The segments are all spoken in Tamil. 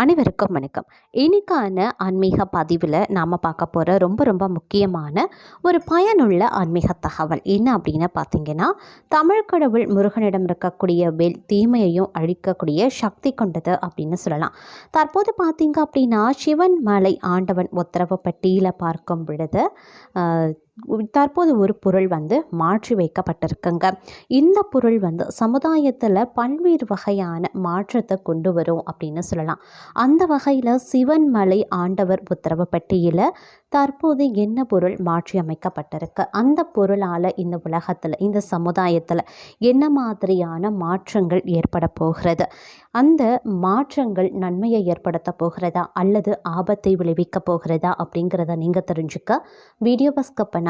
அனைவருக்கும் வணக்கம். இன்னைக்கான ஆன்மீக பதிவில் நாம் பார்க்க போகிற ரொம்ப ரொம்ப முக்கியமான ஒரு பயனுள்ள ஆன்மீக தகவல் என்ன அப்படின்னு பார்த்தீங்கன்னா தமிழ் கடவுள் முருகனிடம் இருக்கக்கூடிய வேல் தீமையையும் அழிக்கக்கூடிய சக்தி கொண்டது அப்படின்னு சொல்லலாம். தற்போது பார்த்தீங்க அப்படின்னா சிவன் மலை ஆண்டவன் உத்தரவு பட்டியில் பார்க்கும் பொழுது தற்போது ஒரு பொருள் வந்து மாற்றி வைக்கப்பட்டிருக்குங்க. இந்த பொருள் வந்து சமுதாயத்தில் பல்வேறு வகையான மாற்றத்தை கொண்டு வரும் அப்படின்னு சொல்லலாம். அந்த வகையில் சிவன் மலை ஆண்டவர் உத்தரவு பட்டியலில் தற்போது என்ன பொருள் மாற்றி அமைக்கப்பட்டிருக்கு? அந்த பொருளால் இந்த உலகத்தில் இந்த சமுதாயத்தில் என்ன மாதிரியான மாற்றங்கள் ஏற்பட போகிறது? அந்த மாற்றங்கள் நன்மையை ஏற்படுத்த போகிறதா? அல்லது ஆபத்தை விளைவிக்க போகிறதா? அப்படிங்கிறத நீங்கள் தெரிஞ்சுக்க வீடியோ பஸ்கப் பண்ண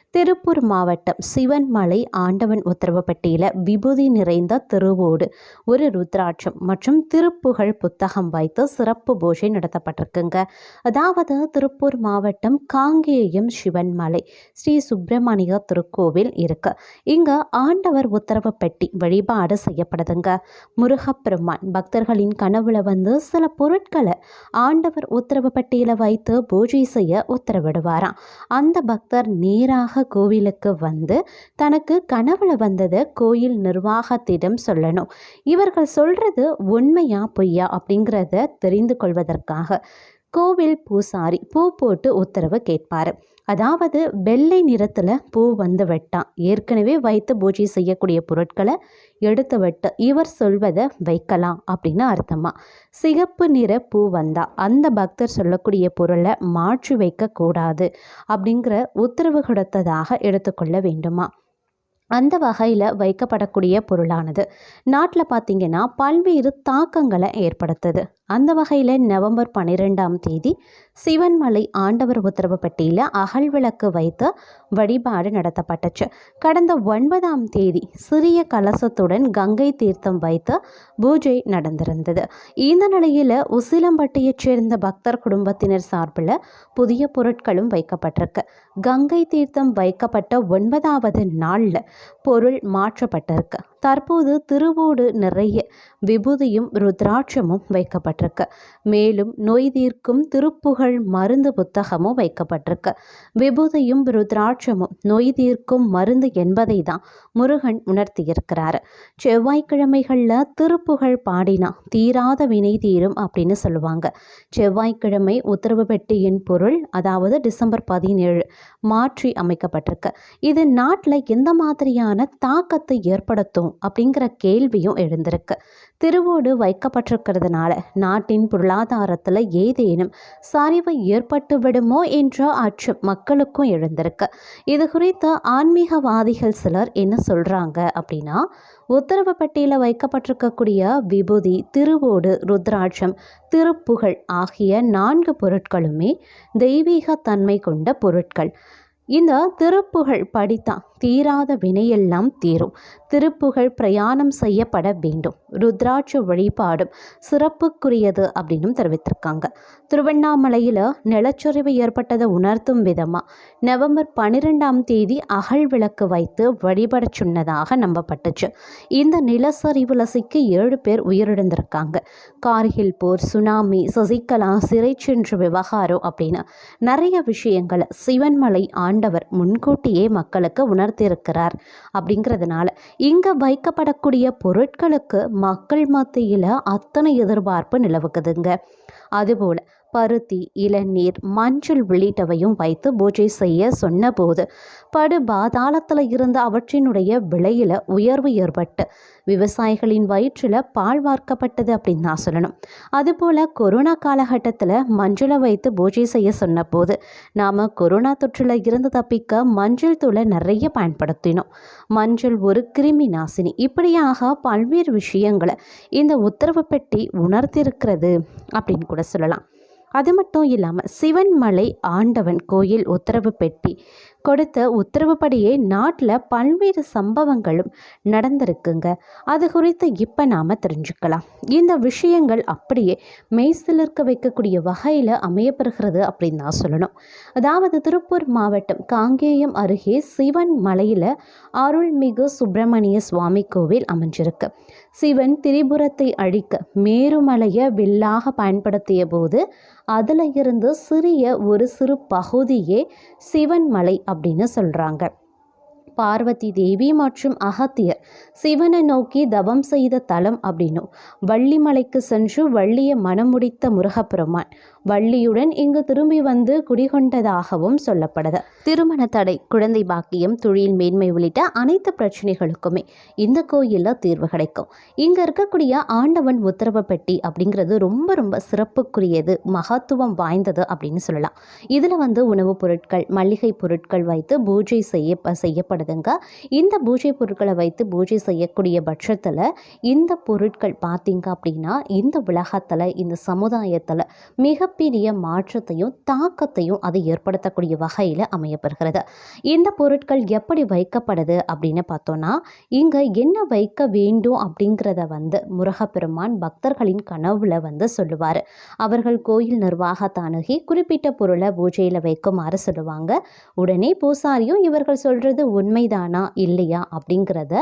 திருப்பூர் மாவட்டம் சிவன்மலை ஆண்டவன் உத்தரவுப்பட்டியில் விபூதி நிறைந்த திருவோடு ஒரு ருத்ராட்சம் மற்றும் திருப்புகழ் புத்தகம் வைத்து சிறப்பு பூஜை நடத்தப்பட்டிருக்குங்க. அதாவது திருப்பூர் மாவட்டம் காங்கேயம் சிவன்மலை ஸ்ரீ சுப்பிரமணிய திருக்கோவில் இருக்கு. இங்க ஆண்டவர் உத்தரவுப்பட்டி வழிபாடு செய்யப்படுதுங்க. முருகப்பெருமான் பக்தர்களின் கனவுல வந்து சில பொருட்களை ஆண்டவர் உத்தரவுப்பட்டியில் வைத்து பூஜை செய்ய உத்தரவிடுவாராம். அந்த பக்தர் நேராக கோவிலுக்கு வந்து தனக்கு கனவுல வந்ததை கோயில் நிர்வாகத்திடம் சொல்லணும். இவர்கள் சொல்றது உண்மையா பொய்யா அப்படிங்கிறத தெரிந்து கொள்வதற்காக. கோவில் பூசாரி பூ போட்டு உத்தரவு கேட்பார். அதாவது வெள்ளை நிறத்தில் பூ வந்து வெட்டான் ஏற்கனவே வைத்து பூஜை செய்யக்கூடிய பொருட்களை எடுத்து விட்டு இவர் சொல்வதை வைக்கலாம் அப்படின்னு அர்த்தமா. சிகப்பு நிற பூ வந்தா அந்த பக்தர் சொல்லக்கூடிய பொருளை மாற்றி வைக்கக்கூடாது அப்படிங்கிற உத்தரவு கொடுத்ததாக எடுத்துக்கொள்ள வேண்டுமா. அந்த வகையில் வைக்கப்படக்கூடிய பொருளானது. நாட்டில் பார்த்திங்கன்னா பல்வேறு தாக்கங்களை ஏற்படுத்துது. அந்த வகையில் நவம்பர் பன்னிரெண்டாம் தேதி சிவன்மலை ஆண்டவர் உத்தரவுப்பட்டியில் அகல் விளக்கு வைத்து வழிபாடு நடத்தப்பட்டுச்சு. கடந்த ஒன்பதாம் தேதி சிறிய கலசத்துடன் கங்கை தீர்த்தம் வைத்து பூஜை நடந்திருந்தது. இந்த நிலையில் உசிலம்பட்டியைச் சேர்ந்த பக்தர் குடும்பத்தினர் சார்பில் புதிய பொருட்களும் வைக்கப்பட்டிருக்கு. கங்கை தீர்த்தம் வைக்கப்பட்ட ஒன்பதாவது நாளில் பொருள் மாற்றப்பட்டிருக்கு. தற்போது திருவோடு நிறைய விபூதியும் ருத்ராட்சமும் வைக்கப்பட்டிருக்கு. மேலும் நோய் தீர்க்கும் திருப்புகழ் மருந்து புத்தகமும் வைக்கப்பட்டிருக்கு. விபூதியும் ருத்ராட்சமும் நோய் தீர்க்கும் மருந்து என்பதை தான் முருகன் உணர்த்தியிருக்கிறார். செவ்வாய்க்கிழமைகளில் திருப்புகழ் பாடினா தீராத வினை தீரும் அப்படின்னு சொல்லுவாங்க. செவ்வாய்க்கிழமை உத்தரவு பெட்டியின் பொருள் அதாவது டிசம்பர் பதினேழு மாற்றி அமைக்கப்பட்டிருக்கு. இது நாட்டில் எந்த மாதிரியான தாக்கத்தை ஏற்படுத்தும்? அப்படிங்கிற கேள்வியும் எழுந்திருக்கு. திருவோடு வைக்கப்பட்டிருக்கிறதுனால நாட்டின் பொருளாதாரத்தில் ஏதேனும் சரிவு ஏற்பட்டு விடுமோ என்ற அச்சம் மக்களுக்கும் எழுந்திருக்கு. இது குறித்து ஆன்மீகவாதிகள் சிலர் என்ன சொல்கிறாங்க அப்படின்னா உத்தரவு பட்டியலில் வைக்கப்பட்டிருக்கக்கூடிய விபூதி திருவோடு ருத்ராட்சம் திருப்புகழ் ஆகிய நான்கு பொருட்களுமே தெய்வீக தன்மை கொண்ட பொருட்கள். இந்த திருப்புகழ் படித்தான் தீராத வினையெல்லாம் தீரும். திருப்புகழ் பிரயாணம் செய்யப்பட வேண்டும். ருத்ராட்ச வழிபாடும் சிறப்புக்குரியது அப்படின்னும் தெரிவித்திருக்காங்க. திருவண்ணாமலையில் நிலச்சரிவு ஏற்பட்டதை உணர்த்தும் விதமாக நவம்பர் பன்னிரெண்டாம் தேதி அகல் விளக்கு வைத்து வழிபட சொன்னதாக நம்பப்பட்டுச்சு. இந்த நிலச்சரிவில் சிக்கி ஏழு பேர் உயிரிழந்திருக்காங்க. கார்கில் போர் சுனாமி சசிகலா சிறை சென்ற விவகாரம் அப்படின்னு நிறைய விஷயங்களை சிவன்மலை ஆண்டவர் முன்கூட்டியே மக்களுக்கு உணர்த்தியிருக்கிறார் அப்படிங்கிறதுனால இங்கே வைக்கப்படக்கூடிய பொருட்களுக்கு மக்கள் மத்தியில் அத்தனை எதிர்பார்ப்பு நிலவுக்குதுங்க. அதுபோல் பருத்தி இளநீர் மஞ்சள் உள்ளிட்டவையும் வைத்து பூஜை செய்ய சொன்னபோது படு பாதாளத்தில் இருந்த அவற்றினுடைய விலையில் உயர்வு ஏற்பட்டு விவசாயிகளின் வயிற்றில் பால் வார்க்கப்பட்டது அப்படின்னு நான் சொல்லணும். அதுபோல் கொரோனா காலகட்டத்தில் மஞ்சளை வைத்து பூஜை செய்ய சொன்னபோது நாம் கொரோனா தொற்றில் இருந்து தப்பிக்க மஞ்சள் தூளை நிறைய பயன்படுத்தினோம். மஞ்சள் ஒரு கிருமி நாசினி. இப்படியாக பல்வேறு விஷயங்களை இந்த உத்தரவு பெட்டி உணர்த்திருக்கிறது அப்படின்னு கூட சொல்லலாம். அது மட்டும் இல்லாமல் சிவன்மலை ஆண்டவன் கோயில் உத்தரவு பெட்டி கொடுத்த உத்தரவுப்படியே நாட்டில் பல்வேறு சம்பவங்களும் நடந்திருக்குங்க. அது குறித்து இப்போ நாம் தெரிஞ்சுக்கலாம். இந்த விஷயங்கள் அப்படியே மெய்சிலிருக்க வைக்கக்கூடிய வகையில் அமையப்பெறுகிறது அப்படின்னு தான் சொல்லணும். அதாவது திருப்பூர் மாவட்டம் காங்கேயம் அருகே சிவன் மலையில் அருள்மிகு சுப்பிரமணிய சுவாமி கோவில் அமைஞ்சிருக்கு. சிவன் திரிபுரத்தை அழிக்க மேருமலையை வில்லாக பயன்படுத்திய போது அதில் இருந்து சிறிய ஒரு சிறு பகுதியே சிவன் மலை அப்படின்னு சொல்கிறாங்க பார்வதி தேவி மற்றும் அகத்தியர் சிவனை நோக்கி தவம் செய்த தலம் அப்படின்னும். வள்ளிமலைக்கு சென்று வள்ளியை மனமுடித்த முருகப்பெருமான் வள்ளியுடன் இங்கு திரும்பி வந்து குடிகொண்டதாகவும் சொல்லப்படுது. திருமண தடை குழந்தை பாக்கியம் தொழில் மேன்மை உள்ளிட்ட அனைத்து பிரச்சனைகளுக்குமே இந்த கோயிலில் தீர்வு கிடைக்கும். இங்கே இருக்கக்கூடிய ஆண்டவன் உத்தரவு பெட்டி அப்படிங்கிறது ரொம்ப ரொம்ப சிறப்புக்குரியது மகத்துவம் வாய்ந்தது அப்படின்னு சொல்லலாம். இதில் வந்து உணவுப் பொருட்கள் மளிகை பொருட்கள் வைத்து பூஜை செய்ய செய்யப்படுதுங்க. இந்த பூஜை பொருட்களை வைத்து பூஜை செய்யக்கூடிய பட்சத்தில் இந்த பொருட்கள் பார்த்தீங்க அப்படின்னா இந்த உலகத்தில் இந்த சமுதாயத்தில் மிக மிகப்பெரிய மாற்றத்தையும் தாக்கத்தையும் அது ஏற்படுத்தக்கூடிய வகையில் அமையப்பெறுகிறது. இந்த பொருட்கள் எப்படி வைக்கப்படுது அப்படின்னு பார்த்தோன்னா இங்கே என்ன வைக்க வேண்டும் அப்படிங்கிறத வந்து முருகப்பெருமான் பக்தர்களின் கனவுல வந்து சொல்லுவார். அவர்கள் கோயில் நிர்வாகத்தை அணுகி குறிப்பிட்ட பொருளை பூஜையில் வைக்குமாறு சொல்லுவாங்க. உடனே பூசாரியும் இவர்கள் சொல்கிறது உண்மைதானா இல்லையா அப்படிங்கிறத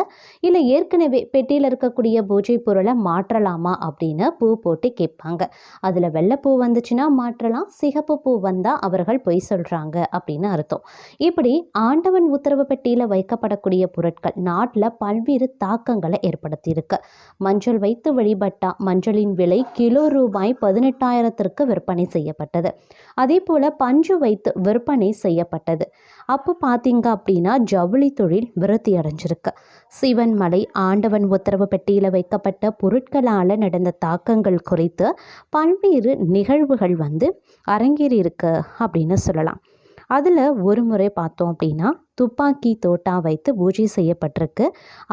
இல்லை ஏற்கனவே பெட்டியில் இருக்கக்கூடிய பூஜை பொருளை மாற்றலாமா அப்படின்னு பூ போட்டு கேட்பாங்க. அதில் வெள்ளைப்பூ வந்துச்சுன்னா மாற்றலாம் சிகப்பு பூ வந்தால் அவர்கள் பொய் சொல்கிறாங்க அப்படின்னு அர்த்தம். இப்படி ஆண்டவன் உத்தரவு பெட்டியில் வைக்கப்படக்கூடிய பொருட்கள் நாட்டில் பல்வேறு தாக்கங்களை ஏற்படுத்தியிருக்கு. மஞ்சள் வைத்து வழிபட்டா மஞ்சளின் விலை கிலோ ரூபாய் பதினெட்டாயிரத்திற்கு விற்பனை செய்யப்பட்டது. அதே போல் பஞ்சு வைத்து விற்பனை செய்யப்பட்டது. அப்போ பார்த்தீங்க அப்படின்னா ஜவுளி தொழில் விருத்தி அடைஞ்சிருக்கு. சிவன் மலை ஆண்டவன் உத்தரவு பெட்டியில் வைக்கப்பட்ட பொருட்களால் நடந்த தாக்கங்கள் குறித்து பல்வேறு நிகழ்வுகள் வந்து அரங்கேறி இருக்கு அப்படின்னு சொல்லலாம். அதில் ஒரு முறை பார்த்தோம் அப்படின்னா துப்பாக்கி தோட்டா வைத்து பூஜை செய்யப்பட்டிருக்கு.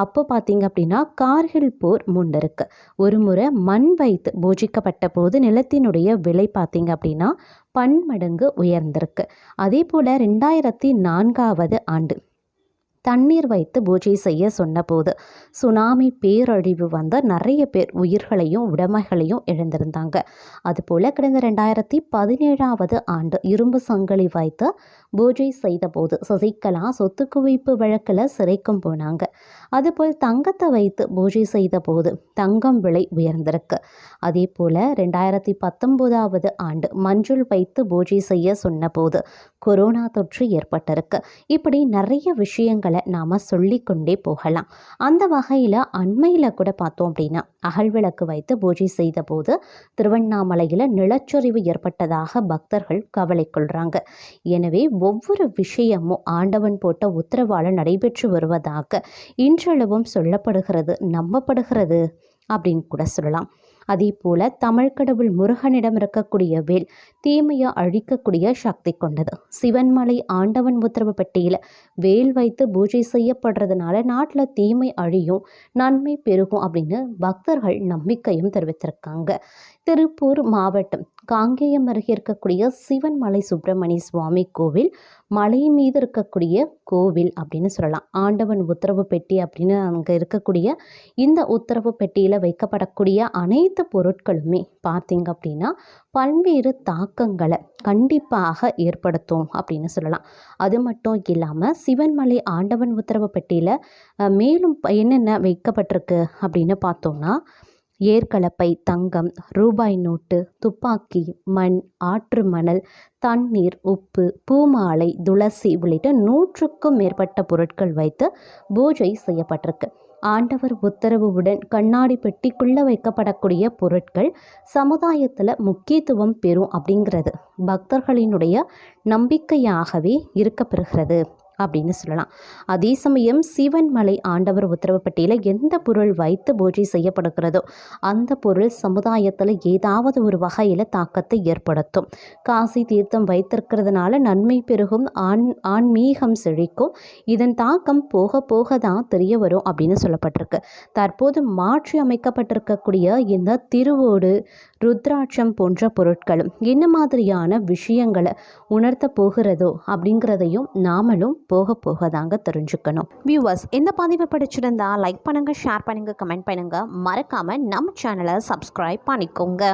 அப்போ பார்த்தீங்க அப்படின்னா கார்கில் போர் முன்னிருக்கு ஒரு முறை மண் வைத்து பூஜிக்கப்பட்ட போது நிலத்தினுடைய விலை பார்த்தீங்க அப்படின்னா பன்மடங்கு உயர்ந்திருக்கு. அதே போல் ரெண்டாயிரத்தி நான்காவது ஆண்டு தண்ணீர் வைத்து பூஜை செய்ய சொன்னபோது சுனாமி பேரழிவு வந்த நிறைய பேர் உயிர்களையும் உடைமைகளையும் இழந்திருந்தாங்க. அதுபோல் கடந்த ரெண்டாயிரத்தி பதினேழாவது ஆண்டு இரும்பு சங்கிலி வைத்து பூஜை செய்தபோது சசிகலா சொத்து குவிப்பு வழக்கில் சிறைக்கும் போனாங்க. அதுபோல் தங்கத்தை வைத்து பூஜை செய்தபோது தங்கம் விலை உயர்ந்திருக்கு. அதே போல் ரெண்டாயிரத்தி பத்தொம்போதாவது ஆண்டு மஞ்சள் வைத்து பூஜை செய்ய சொன்னபோது கொரோனா தொற்று ஏற்பட்டிருக்கு. இப்படி நிறைய விஷயங்களை நாம் சொல்லிக்கொண்டே போகலாம். அந்த வகையில் அண்மையில் கூட பார்த்தோம் அப்படின்னா அகழ்விளக்கு வைத்து பூஜை செய்த போது திருவண்ணாமலையில் நிலச்சரிவு ஏற்பட்டதாக பக்தர்கள் கவலை கொள்கிறாங்க எனவே ஒவ்வொரு விஷயமும் ஆண்டவன் போட்ட உத்தரவால் நடைபெற்று வருவதாக இன்றளவும் சொல்லப்படுகிறது நம்பப்படுகிறது அப்படின்னு கூட சொல்லலாம். அதே போல தமிழ் கடவுள் முருகனிடம் இருக்கக்கூடிய வேல் தீமையை அழிக்கக்கூடிய சக்தி கொண்டது. சிவன்மலை ஆண்டவன் உத்தரவு பெட்டியில் வேல் வைத்து பூஜை செய்யப்படுறதுனால நாட்டில் தீமை அழியும் நன்மை பெருகும் அப்படின்னு பக்தர்கள் நம்பிக்கையும் தெரிவித்திருக்காங்க. திருப்பூர் மாவட்டம் காங்கேயம் அருகே இருக்கக்கூடிய சிவன்மலை சுப்பிரமணிய சுவாமி கோவில் மலை மீது இருக்கக்கூடிய கோவில் அப்படின்னு சொல்லலாம். ஆண்டவன் உத்தரவு பெட்டி அப்படின்னு அங்கே இருக்கக்கூடிய இந்த உத்தரவு பெட்டியில் வைக்கப்படக்கூடிய அனைத்து பொருட்களுமே பார்த்திங்க அப்படின்னா பல்வேறு தாக்கங்களை கண்டிப்பாக ஏற்படுத்தும் அப்படின்னு சொல்லலாம். அது மட்டும் இல்லாமல் சிவன்மலை ஆண்டவன் உத்தரவு பெட்டியில் மேலும் என்னென்ன வைக்கப்பட்டிருக்கு அப்படின்னு பார்த்தோம்னா ஏர்கலப்பை தங்கம் ரூபாய் நோட்டு துப்பாக்கி மண் ஆற்று மணல் தண்ணீர் உப்பு பூமாலை துளசி உள்ளிட்ட நூற்றுக்கும் மேற்பட்ட பொருட்கள் வைத்து பூஜை செய்யப்பட்டிருக்கு. ஆண்டவர் உத்தரவுடன் கண்ணாடி பெட்டிக்குள்ளே வைக்கப்படக்கூடிய பொருட்கள் சமுதாயத்தில் முக்கியத்துவம் பெறும் அப்படிங்கிறது. பக்தர்களினுடைய நம்பிக்கையாகவே இருக்கப்பெறுகிறது. அப்படின்னு சொல்லலாம். அதே சமயம் சிவன் மலை ஆண்டவர் உத்தரவுப்பட்டியில் எந்த பொருள் வைத்து பூஜை செய்யப்படுகிறதோ அந்த பொருள் சமுதாயத்தில் ஏதாவது ஒரு வகையில் தாக்கத்தை ஏற்படுத்தும். காசி தீர்த்தம் வைத்திருக்கிறதுனால நன்மை பெருகும் ஆண் ஆன்மீகம் செழிக்கும் இதன் தாக்கம் போக போக தான் தெரிய வரும் அப்படின்னு சொல்லப்பட்டிருக்கு. தற்போது மாற்றி அமைக்கப்பட்டிருக்கக்கூடிய இந்த திருவோடு ருத்ராட்சம் போன்ற பொருட்களும் என்ன மாதிரியான விஷயங்களை உணர்த்த போகிறதோ அப்படிங்கிறதையும் நாமளும் போக போக தாங்க தெரிஞ்சுக்கணும். வியூவர்ஸ் இந்த பதிவை பிடிச்சிருந்தா லைக் பண்ணுங்கள் ஷேர் பண்ணுங்கள் கமெண்ட் பண்ணுங்கள் மறக்காமல் நம்ம சேனலை சப்ஸ்கிரைப் பண்ணிக்கோங்க.